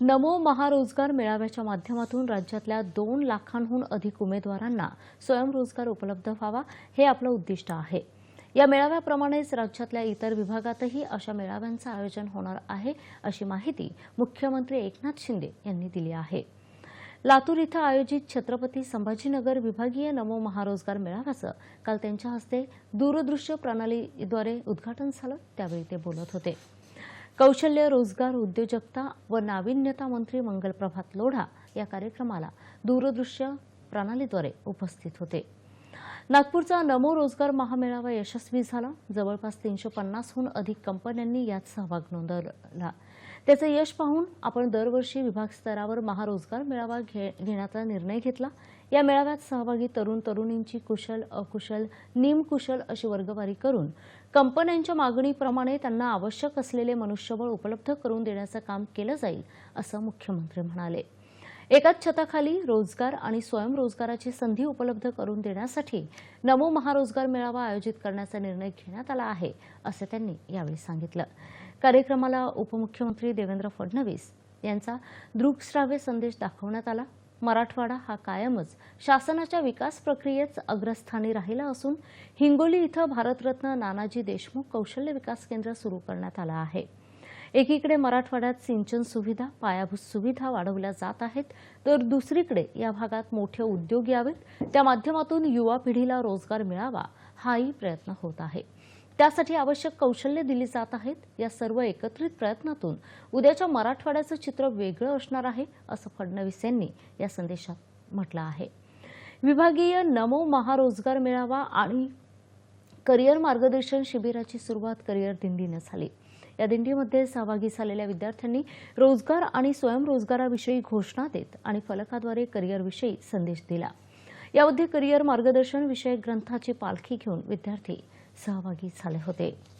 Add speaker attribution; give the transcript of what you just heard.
Speaker 1: नमो महारोजगार मेळाव्याच्या माध्यमातून राज्यातल्या दोन लाखांहून अधिक उमेदवारांना स्वयंरोजगार उपलब्ध व्हावा हे आपलं उद्दिष्ट आहे. या मेळाव्याप्रमाणेच राज्यातल्या इतर विभागातही अशा मेळाव्यांचं आयोजन होणार आहे अशी माहिती मुख्यमंत्री एकनाथ शिंदे यांनी दिली आहे. लातूर इथं आयोजित छत्रपती संभाजीनगर विभागीय नमो महारोजगार मेळाव्याचं काल त्यांच्या हस्ते दूरदृश्य प्रणालीद्वारे उद्घाटन झालं त्यावेळी ते बोलत होते. कौशल्य रोजगार उद्योजकता व नाविन्यता मंत्री मंगलप्रभात लोढा या कार्यक्रमाला दूरदृश्य प्रणालीद्वारे उपस्थित होते. नागपूरचा नमो रोजगार महामेळावा यशस्वी झाला. जवळपास तीनशे पन्नासहून अधिक कंपन्यांनी यात सहभाग नोंदवला. त्याचं यश पाहून आपण दरवर्षी विभाग स्तरावर महारोजगार मेळावा घे घेण्याचा निर्णय घेतला. या मेळाव्यात सहभागी तरुण तरुणींची कुशल अकुशल निमकुशल अशी वर्गवारी करून कंपन्यांच्या मागणीप्रमाणे त्यांना आवश्यक असलेले मनुष्यबळ उपलब्ध करून देण्याचं काम केलं जाईल असं मुख्यमंत्री म्हणाले. एकाच छताखाली रोजगार आणि स्वयंरोजगाराची संधी उपलब्ध करून देण्यासाठी नमो महारोजगार मेळावा आयोजित करण्याचा निर्णय घेण्यात आला आहे असं त्यांनी यावेळी सांगितलं. कार्यक्रमाला उपमुख्यमंत्री देवेंद्र फडणवीस यांचा दृकश्राव्य संदेश दाखवण्यात आला. मराठवाडा हा कायमच शासनाच्या विकास प्रक्रियेत अग्रस्थानी राहिला असून हिंगोली इथं भारतरत्न नानाजी देशमुख कौशल्य विकास केंद्र सुरू करण्यात आलं आहे. एकीकडे मराठवाड्यात सिंचन सुविधा पायाभूत सुविधा वाढवल्या जात आहेत तर दुसरीकडे या भागात मोठे उद्योग यावेत. त्या माध्यमातून युवा पिढीला रोजगार मिळावा हाही प्रयत्न होत आहे. त्यासाठी आवश्यक कौशल्य दिली जात आहेत. या सर्व एकत्रित प्रयत्नातून उद्याच्या मराठवाड्याचं चित्र वेगळं असणार आहे असं फडणवीस यांनी या संदेशात म्हटलं आहे. विभागीय नमो महारोजगार मेळावा आणि करिअर मार्गदर्शन शिबिराची सुरुवात करिअर दिंडीनं झाली. या दिंडीमध्ये सहभागी झालेल्या विद्यार्थ्यांनी रोजगार आणि स्वयंरोजगाराविषयी घोषणा देत आणि फलकाद्वारे करिअरविषयी संदेश दिला. यामध्ये करिअर मार्गदर्शन विषयक ग्रंथाची पालखी घेऊन विद्यार्थी सहभागी झाले होते.